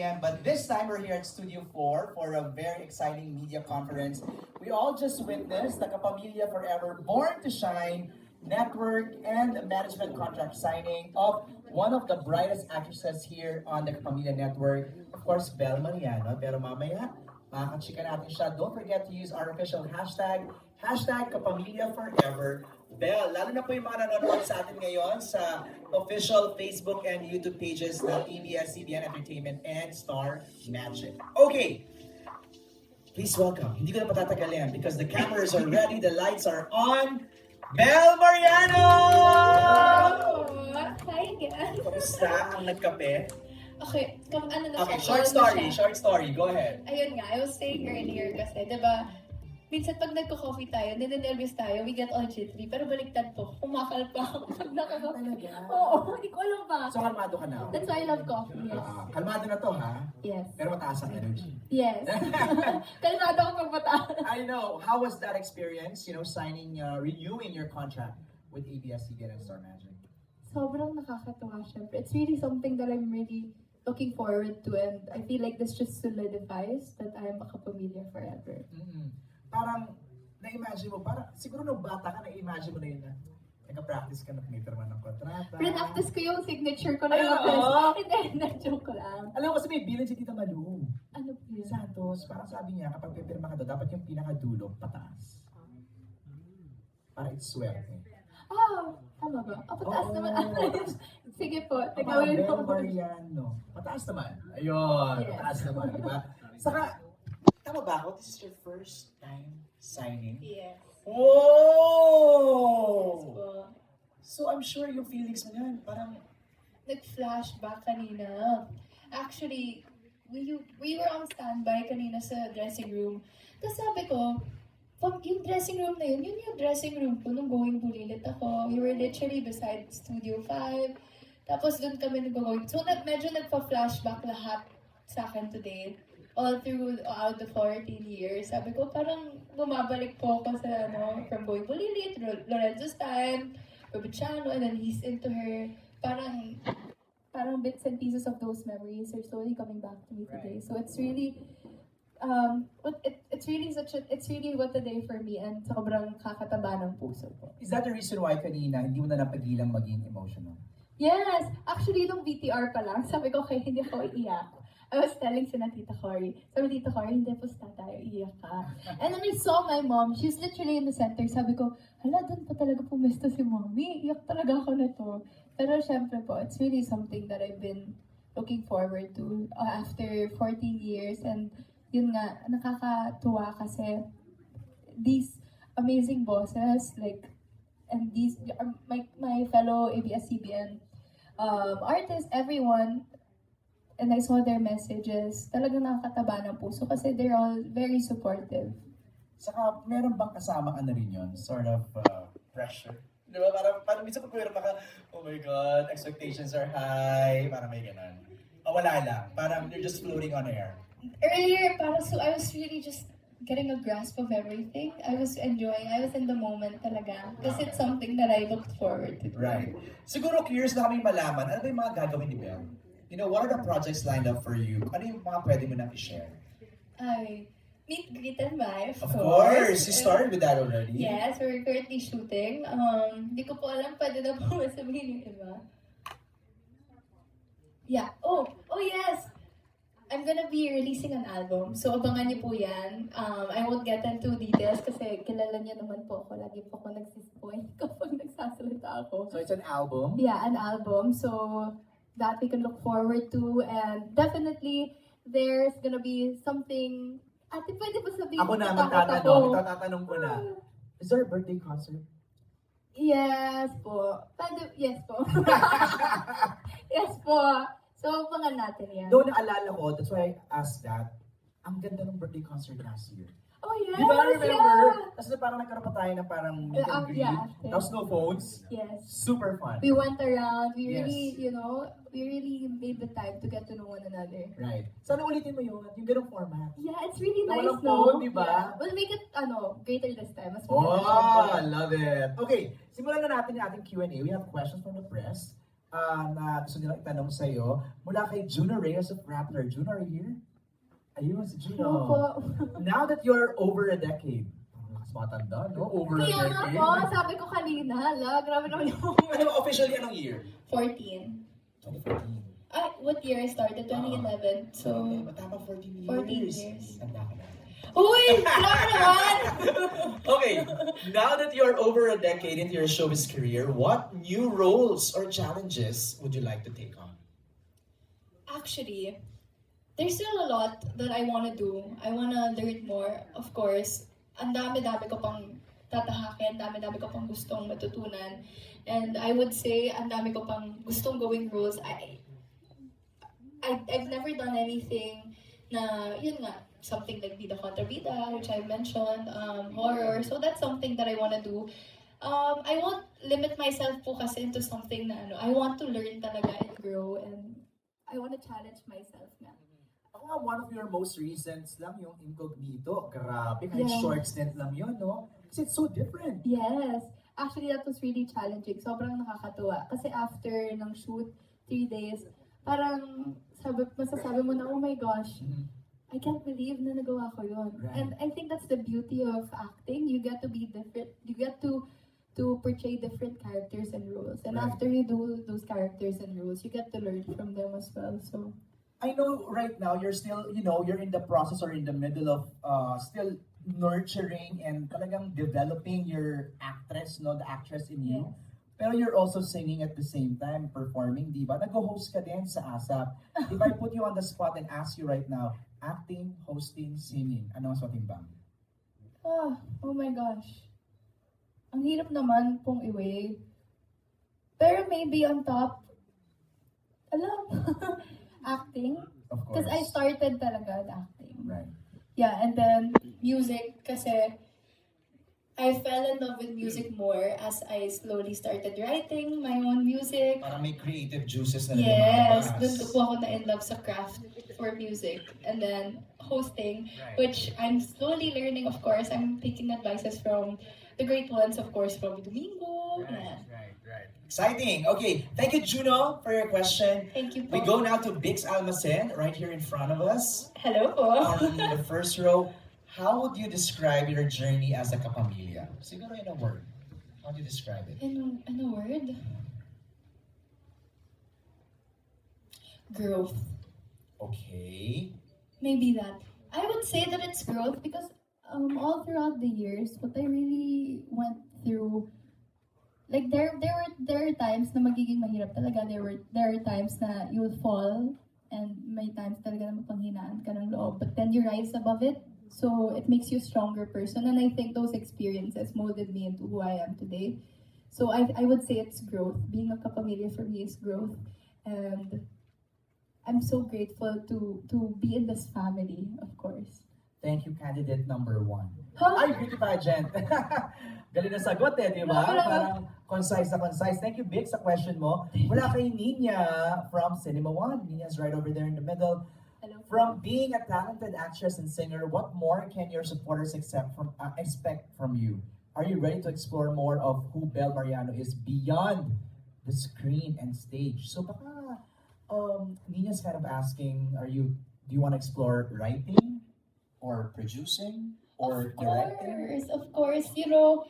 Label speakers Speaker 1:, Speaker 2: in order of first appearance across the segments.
Speaker 1: ABS-CBN, but this time we're here at Studio 4 for a very exciting media conference. We all just witnessed the Kapamilya Forever Born to Shine network and management contract signing of one of the brightest actresses here on the Kapamilya Network. Of course, Bel Mariano. Pero mamaya, makakachika natin siya. Don't forget to use our official hashtag, hashtag Kapamilya Forever. Bel, lalo na po yung mga nanonood sa atin ngayon sa official Facebook and YouTube pages ng ABS-CBN Entertainment and Star Magic. Okay, please welcome. Hindi ko na patatagalin because the cameras are ready, the lights are on. Bel Mariano!
Speaker 2: Hi again.
Speaker 1: Kamusta ang nagkape?
Speaker 2: Okay, kam ano na
Speaker 1: Okay,
Speaker 2: siya,
Speaker 1: short
Speaker 2: na
Speaker 1: story,
Speaker 2: siya.
Speaker 1: short story. Go ahead.
Speaker 2: Ayun nga, I was saying earlier kasi, di ba, minsan pag nagko-coffee tayo, ninenervous tayo, we get all jittery, pero baliktad po, kumakal pa ako pag nakaka- Oo, hindi ko alam pa.
Speaker 1: So, kalmado ka na.
Speaker 2: That's why I love coffee, yes.
Speaker 1: Ah, kalmado na to, ha?
Speaker 2: Yes.
Speaker 1: Pero mataas ang energy.
Speaker 2: Yes. Kalmado ako pag mataas.
Speaker 1: I know. How was that experience, you know, signing, uh, renewing your contract with ABS-CBN and Star Magic?
Speaker 2: Sobrang nakakatuwa, syempre. It's really something that I'm really looking forward to and I feel like this just solidifies that I'm a kapamilya forever.
Speaker 1: mm Parang, na-imagine mo, parang, siguro nung bata ka, na-imagine mo na yun na, nagka-practice ka na pinipirma ng kontrata.
Speaker 2: Pre-practice ko yung signature ko na
Speaker 1: Ay,
Speaker 2: yung
Speaker 1: oo?
Speaker 2: Hindi, na-joke ko lang.
Speaker 1: Alam mo kasi may bilin si Tita Malu.
Speaker 2: Ano po yun?
Speaker 1: Santos, parang sabi niya, kapag pipirma ka daw, dapat yung pinakadulo, pataas. Para it's swerte.
Speaker 2: Ah, tama ba? Ah, pataas
Speaker 1: Oo.
Speaker 2: naman. Sige po,
Speaker 1: Parang
Speaker 2: tagawin ko.
Speaker 1: Mariano. Pataas naman. Ayun,
Speaker 2: Yes.
Speaker 1: pataas naman, di ba? Saka, tama ba ako? This is your first time signing?
Speaker 2: Yes.
Speaker 1: Whoa!
Speaker 2: Po.
Speaker 1: So I'm sure yung feelings mo yan, parang,
Speaker 2: Nag-flashback kanina. Actually, we, we were on standby kanina sa dressing room. Tapos sabi ko, pag yung dressing room na yun, yun yung dressing room ko nung going bulilit ako. We were literally beside Studio 5. Tapos doon kami nag-going. So na, medyo nagpa-flashback lahat sa akin today. All through out the 14 years. Sabi ko, parang bumabalik po ako sa ano, from going bulilit, Lo- Lorenzo's time, Robichano, and then he's into her. Parang parang bits and pieces of those memories are slowly coming back to me today.
Speaker 1: Right.
Speaker 2: So it's really um it, it's really such a it's really what a day for me and sobrang kakataba ng puso ko.
Speaker 1: is that the reason why kanina hindi mo na napagilang maging emotional?
Speaker 2: Yes! Actually, nung VTR pa lang, sabi ko kay hindi ako iiyak. I was telling si Tita Cory. Sabi Tita Cory, hindi po tayo, iiyak ka. And then I saw my mom, she's literally in the center. Sabi ko, hala, doon pa talaga pumesto si mommy. Iyak talaga ako na to. Pero syempre po, it's really something that I've been looking forward to uh, after 14 years. And yun nga, nakakatuwa kasi these amazing bosses, like, and these, um, my, my fellow ABS-CBN um, artists, everyone, and I saw their messages, talagang nakakataba ng puso kasi they're all very supportive.
Speaker 1: Saka, meron bang kasama ano rin yun? Sort of uh, pressure? Di ba? Parang, parang minsan pag meron ka, oh my God, expectations are high. Parang may ganun. O wala lang. Parang you're just floating on air.
Speaker 2: Earlier, para so I was really just getting a grasp of everything. I was enjoying, I was in the moment talaga. Kasi it's something that I looked forward to.
Speaker 1: Right. Siguro curious na kami malaman, ano ba yung mga gagawin ni Belle? You know, what are the projects lined up for you? Ano yung mga pwede mo nang i-share?
Speaker 2: Ay, meet, greet, and buy, of,
Speaker 1: Of course, you started with that already.
Speaker 2: Yes, we're currently shooting. Um, hindi ko po alam, pwede na po sabihin yung iba. Yeah. Oh, oh yes! I'm gonna be releasing an album. So, abangan niyo po yan. Um, I won't get into details kasi kilala niyo naman po ako. Lagi po ako nagsispoint kapag nagsasalita ako.
Speaker 1: So it's an album.
Speaker 2: Yeah, an album. So, that we can look forward to. And definitely, there's gonna be something... Ate, pwede ba sabihin?
Speaker 1: Ako na
Speaker 2: Takot
Speaker 1: magtatanong, itatanong ko na. Is there a birthday concert?
Speaker 2: Yes po. Pwede, yes po. yes po. So, abangan natin yan.
Speaker 1: Doon naalala ko, that's why I asked that. Ang ganda ng birthday concert last year.
Speaker 2: Oh, yes!
Speaker 1: Di ba, remember?
Speaker 2: Yeah.
Speaker 1: Kasi parang nagkaroon pa tayo ng parang meet
Speaker 2: Uh,
Speaker 1: and greet.
Speaker 2: yeah.
Speaker 1: Tapos no phones.
Speaker 2: Yes.
Speaker 1: Super fun.
Speaker 2: We went around. We
Speaker 1: Yes.
Speaker 2: really, you know, we really made the time to get to know one another.
Speaker 1: Right. Sana ulitin mo yun, yung ganong format.
Speaker 2: Yeah, it's really
Speaker 1: Na
Speaker 2: nice,
Speaker 1: walang
Speaker 2: no?
Speaker 1: phone, di ba?
Speaker 2: Yeah. We'll make it, ano, greater this time. Mas
Speaker 1: Oh, I love it. Okay, simulan na natin yung ating Q&A. We have questions from the press. ah, na gusto nilang itanong sa'yo. Mula kay Juno Reyes of Rappler. Juno, are you here? Ayun, si Juno.
Speaker 2: Ano po?
Speaker 1: Now that you're over a decade, mas matanda, no? Over a
Speaker 2: Kaya nga
Speaker 1: decade.
Speaker 2: po, sabi ko kanina, hala, grabe naman yung
Speaker 1: Ano, officially, anong year?
Speaker 2: 14.
Speaker 1: 2014.
Speaker 2: Ah, what year I started? 2011. So,
Speaker 1: Okay, matama 14 years.
Speaker 2: 14 years.
Speaker 1: Tanda ka na.
Speaker 2: uy, grabe naman!
Speaker 1: Okay, now that you're over a decade into your showbiz career, what new roles or challenges would you like to take on?
Speaker 2: Actually, there's still a lot that I want to do. I want to learn more. Of course, ang dami-dami ko pang tatahakin, dami-dami ko pang gustong matutunan. And I would say, ang dami ko pang gustong gawing roles. I, I, I've never done anything na, yun nga, something like Bida Contra Bida, which I mentioned, um, horror. So that's something that I want to do. Um, I won't limit myself po kasi into something na ano, I want to learn talaga and grow and I want to challenge myself na.
Speaker 1: Nga, one of your most recent lang yung Incognito. Grabe, kahit
Speaker 2: Yeah.
Speaker 1: short stint lang yun, no? Kasi it's so different.
Speaker 2: Yes. Actually, that was really challenging. Sobrang nakakatuwa. Kasi after ng shoot, three days, parang sabi, masasabi mo na, oh my gosh, I can't believe na nagawa ko yun.
Speaker 1: Right.
Speaker 2: And I think that's the beauty of acting. You get to be different. You get to to portray different characters and roles. And
Speaker 1: Right.
Speaker 2: after you do those characters and roles, you get to learn from them as well. So,
Speaker 1: I know right now you're still, you know, you're in the process or in the middle of uh, still nurturing and talagang developing your actress, no, the actress in you. Pero you're also singing at the same time, performing, di ba? Nag-host ka din sa ASAP. If I put you on the spot and ask you right now, acting, hosting, singing, ano mas matimbang?
Speaker 2: ah, oh my gosh. Ang hirap naman pong i-weigh. Pero maybe on top, alam, acting.
Speaker 1: Of course.
Speaker 2: Because I started talaga with acting.
Speaker 1: Right.
Speaker 2: Yeah, and then music kasi I fell in love with music more as I slowly started writing my own music.
Speaker 1: Parang may creative juices na
Speaker 2: Yes,
Speaker 1: lumalabas.
Speaker 2: dun ko po ako na in love sa craft for music. And then hosting,
Speaker 1: Right.
Speaker 2: which I'm slowly learning, of course. I'm taking advices from the great ones, of course, from Domingo.
Speaker 1: Right, right. Exciting. Okay, thank you, Juno, for your question.
Speaker 2: Thank you po.
Speaker 1: We go now to Bix Almacen, right here in front of us.
Speaker 2: Hello po.
Speaker 1: On the first row, how would you describe your journey as a kapamilya? Siguro in a word. How do you describe it?
Speaker 2: In, in a word? Growth.
Speaker 1: Okay.
Speaker 2: Maybe that. I would say that it's growth because um, all throughout the years, what I really went through, like there there were there are times na magiging mahirap talaga. There were there are times na you will fall and may times talaga na mapanghinaan ka ng loob. But then you rise above it. So it makes you a stronger person. And I think those experiences molded me into who I am today. So I, I would say it's growth. Being a kapamilya for me is growth. And I'm so grateful to to be in this family, of course.
Speaker 1: Thank you, candidate number one.
Speaker 2: Huh?
Speaker 1: Ay, beauty pageant. Galing na sagot eh, di ba?
Speaker 2: Wala, wala.
Speaker 1: Parang concise na concise. Thank you, Vic, sa question mo. Mula kay Nina from Cinema One. Nina's right over there in the middle.
Speaker 2: Hello.
Speaker 1: From being a talented actress and singer, what more can your supporters accept from uh, expect from you? Are you ready to explore more of who Bel Mariano is beyond the screen and stage? So baka um, Nina's kind of asking, are you do you want to explore writing or producing or
Speaker 2: Of
Speaker 1: directing?
Speaker 2: course, of course. You know,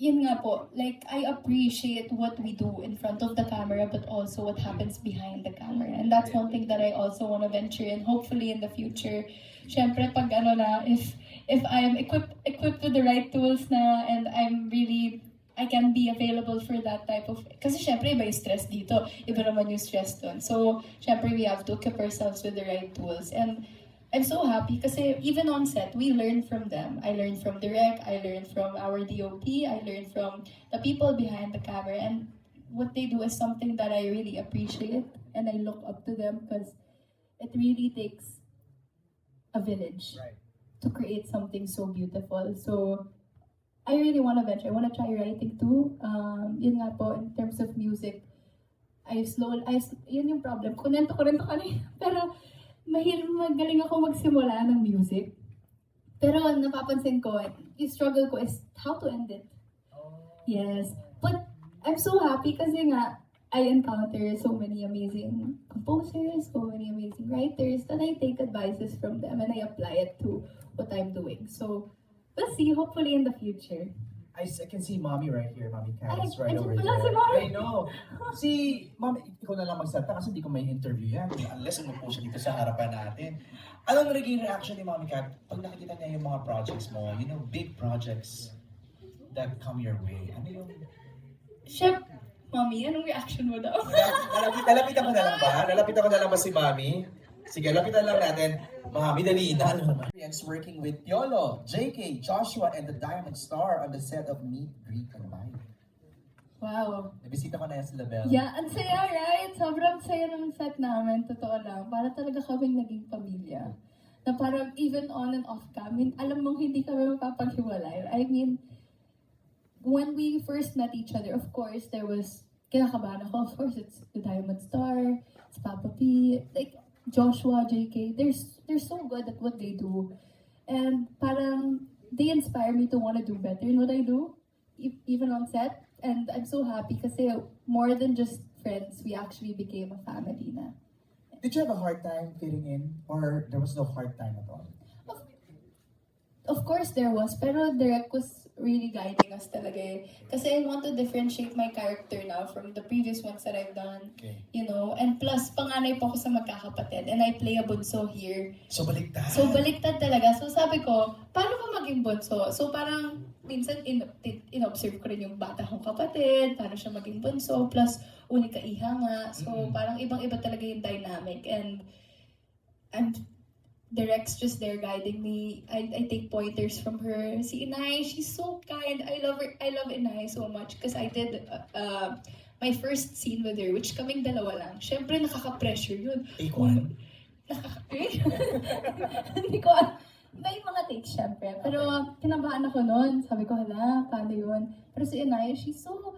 Speaker 2: yun nga po, like, I appreciate what we do in front of the camera, but also what happens behind the camera. And that's one thing that I also want to venture in, hopefully in the future. Siyempre, pag ano na, if, if I'm equipped, equipped with the right tools na, and I'm really, I can be available for that type of, kasi syempre, iba yung stress dito, iba naman yung stress doon. So, syempre, we have to equip ourselves with the right tools. And, I'm so happy kasi even on set, we learn from them. I learned from Direct, I learned from our DOP, I learned from the people behind the camera. And what they do is something that I really appreciate and I look up to them because it really takes a village
Speaker 1: Right.
Speaker 2: to create something so beautiful. So, I really want to venture. I want to try writing too. Um, yun nga po, in terms of music, I slow, I, yun yung problem. Kunento ko rin to kanina. Pero, mahirap magaling ako magsimula ng music. Pero napapansin ko, yung struggle ko is how to end it. Yes. But I'm so happy kasi nga, I encounter so many amazing composers, so many amazing writers that I take advices from them and I apply it to what I'm doing. So we'll see, hopefully in the future.
Speaker 1: I, I can see mommy right here, mommy It's right over there.
Speaker 2: si Mommy.
Speaker 1: I know. Si, mommy, ikaw na lang magsalita kasi hindi ko may interview yan. Unless ano po siya dito sa harapan natin. Anong naging reaction ni mommy Kat pag nakikita niya yung mga projects mo, you know, big projects that come your way? Ano yung...
Speaker 2: Chef, Mommy, anong reaction mo daw?
Speaker 1: Lalapit, lalapitan ko na lang ba? Lalapitan ko na lang ba si Mami? Sige, lapitan lang natin. Mami, dali na. Experience working with Yolo, JK, Joshua, and the Diamond Star on the set of Meet, Greet, and Live.
Speaker 2: wow.
Speaker 1: Nabisita ko na yan sila Belle.
Speaker 2: Yeah, ang saya, right? Sobrang saya ng set namin, totoo lang. Para talaga kaming naging pamilya. Na parang even on and off kami, alam mong hindi kami mapapaghiwalay. I mean, when we first met each other, of course, there was, kinakabahan ako, of course, it's the Diamond Star, it's Papa P, like, Joshua, JK, they're, they're so good at what they do. And parang, they inspire me to want to do better in what I do, e- even on set. And I'm so happy kasi more than just friends, we actually became a family na.
Speaker 1: Did you have a hard time fitting in? Or there was no hard time at all?
Speaker 2: Of, of course there was, pero Derek was really guiding us talaga eh. Kasi I want to differentiate my character now from the previous ones that I've done.
Speaker 1: Okay.
Speaker 2: You know, and plus, panganay po ako sa magkakapatid. And I play a bunso here.
Speaker 1: So, baliktad.
Speaker 2: So, baliktad talaga. So, sabi ko, paano ba maging bunso? So, parang, minsan, in, in- in-observe ko rin yung bata kong kapatid, paano siya maging bunso, plus, unika iha nga. So,
Speaker 1: Mm-mm.
Speaker 2: parang ibang-iba talaga yung dynamic. And, and, Rex just there guiding me. I, I take pointers from her. Si Inay, she's so kind. I love her. I love Inay so much because I did uh, uh, my first scene with her, which kaming dalawa lang. Siyempre, nakaka-pressure yun.
Speaker 1: Take one.
Speaker 2: Nakaka- Eh? Hindi ko alam. May mga takes syempre. Pero kinabahan ako noon. Sabi ko, hala, paano yun? Pero si Inaya, she's so...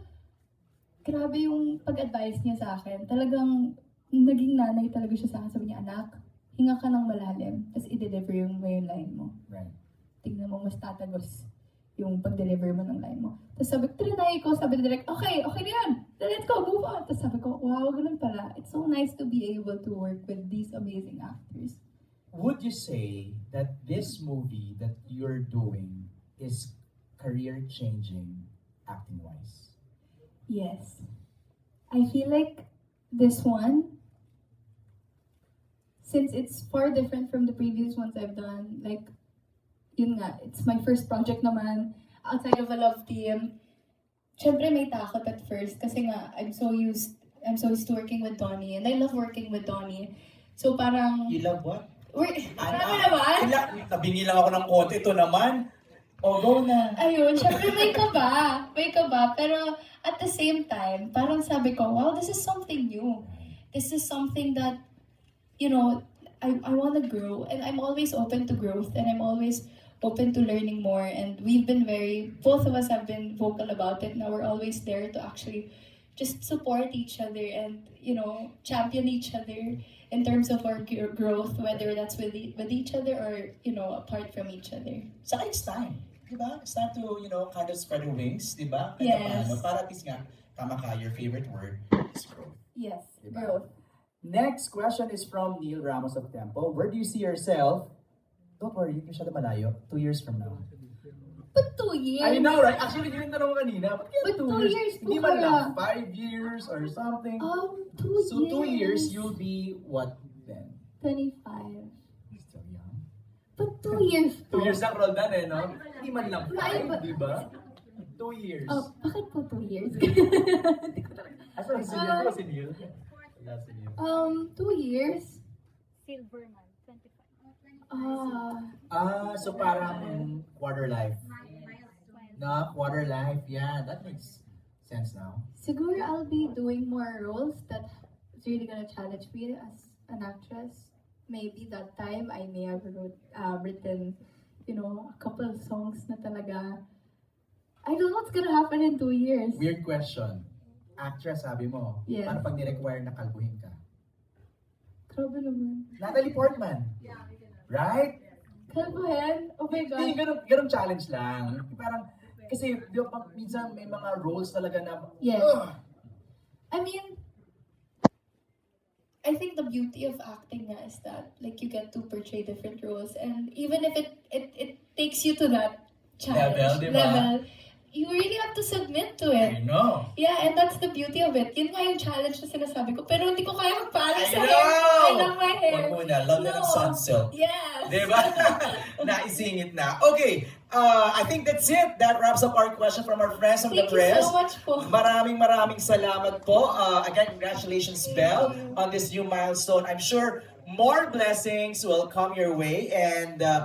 Speaker 2: Grabe yung pag-advise niya sa akin. Talagang naging nanay talaga siya sa akin. Sabi niya, anak, hinga ka ng malalim. Tapos i-deliver yung, mo yung line mo.
Speaker 1: Right.
Speaker 2: Tingnan mo, mas tatagos yung pag-deliver mo ng line mo. Tapos sabi ko, trinay ko, sabi ni direct, okay, okay na yan. Let's go, move on. Tapos sabi ko, wow, ganun pala. It's so nice to be able to work with these amazing actors.
Speaker 1: Would you say that this movie that you're doing is career-changing acting-wise?
Speaker 2: Yes. I feel like this one, since it's far different from the previous ones I've done, like, yun nga, it's my first project naman, outside of a love team. Syempre may takot at first kasi nga, I'm so used, I'm so used to working with Donnie, and I love working with Donnie. So parang,
Speaker 1: You love what?
Speaker 2: we're, marami naman.
Speaker 1: Ila, nabingi lang ako ng konti. Ito naman. O, go na.
Speaker 2: Ayun, syempre may kaba. May kaba. Pero at the same time, parang sabi ko, wow, this is something new. This is something that, you know, I, I want to grow. And I'm always open to growth. And I'm always open to learning more. And we've been very, both of us have been vocal about it. Now we're always there to actually just support each other and, you know, champion each other in terms of our growth, whether that's with, e- with each other or, you know, apart from each other.
Speaker 1: So it's time. Di ba? It's time to, you know, kind of spread your wings. Di ba?
Speaker 2: Yes.
Speaker 1: paano. Para at least nga, tama ka, your favorite word is growth.
Speaker 2: Yes,
Speaker 1: Diba?
Speaker 2: growth.
Speaker 1: Next question is from Neil Ramos of Tempo. Where do you see yourself? Don't worry, hindi masyado malayo. Two years from now.
Speaker 2: But two years?
Speaker 1: I know, right? Actually, yun yung tanong ko kanina. Ba't
Speaker 2: But
Speaker 1: two,
Speaker 2: two
Speaker 1: years?
Speaker 2: years
Speaker 1: Hindi man
Speaker 2: kaya.
Speaker 1: lang five years or something.
Speaker 2: Um, two
Speaker 1: so
Speaker 2: years.
Speaker 1: two years, you'll be what then?
Speaker 2: 25.
Speaker 1: Still young.
Speaker 2: But two years
Speaker 1: Two
Speaker 2: po.
Speaker 1: years lang Roldan eh, no? Hindi man lang five,
Speaker 2: but-
Speaker 1: di ba? Two years.
Speaker 2: Oh, bakit po two years? Ko.
Speaker 1: Asa si Neil?
Speaker 2: Ah.
Speaker 1: si Neil? Wala si Neil.
Speaker 2: Um, two years?
Speaker 3: Silverman, 25.
Speaker 2: Ah,
Speaker 1: Ah, so parang quarter life. No, quarter life. Yeah, that makes sense now.
Speaker 2: siguro I'll be doing more roles that is really gonna challenge me as an actress. Maybe that time I may have wrote, uh, written, you know, a couple of songs na talaga. I don't know what's gonna happen in two years.
Speaker 1: Weird question. Actress, sabi mo.
Speaker 2: Yes.
Speaker 1: Paano pag ni-require na kalbuhin ka?
Speaker 2: Grabe naman.
Speaker 1: Natalie Portman. Right?
Speaker 2: Kalbuhin? Oh my God.
Speaker 1: Hindi, ganun, ganun challenge lang. Parang, kasi, di ba, pag minsan may mga roles talaga na,
Speaker 2: Yes.
Speaker 1: "Ugh."
Speaker 2: I mean, I think the beauty of acting nga is that like you get to portray different roles and even if it it, it takes you to that challenge
Speaker 1: Level, di ba?
Speaker 2: level, you really have to submit to
Speaker 1: I
Speaker 2: it.
Speaker 1: know.
Speaker 2: Yeah, and that's the beauty of it. Yun nga yung challenge na sinasabi ko. Pero hindi ko kaya magpaalam
Speaker 1: I
Speaker 2: sa
Speaker 1: know!
Speaker 2: hair. I love my hair.
Speaker 1: Huwag muna, of
Speaker 2: No.
Speaker 1: Sunsilk.
Speaker 2: Yes.
Speaker 1: Diba? Naisingit na. Okay, uh, I think that's it. That wraps up our question from our friends from
Speaker 2: Thank
Speaker 1: the press.
Speaker 2: you so much po.
Speaker 1: Maraming maraming salamat po. Uh, again, congratulations,
Speaker 2: Thank
Speaker 1: Belle, on this new milestone. I'm sure more blessings will come your way and uh,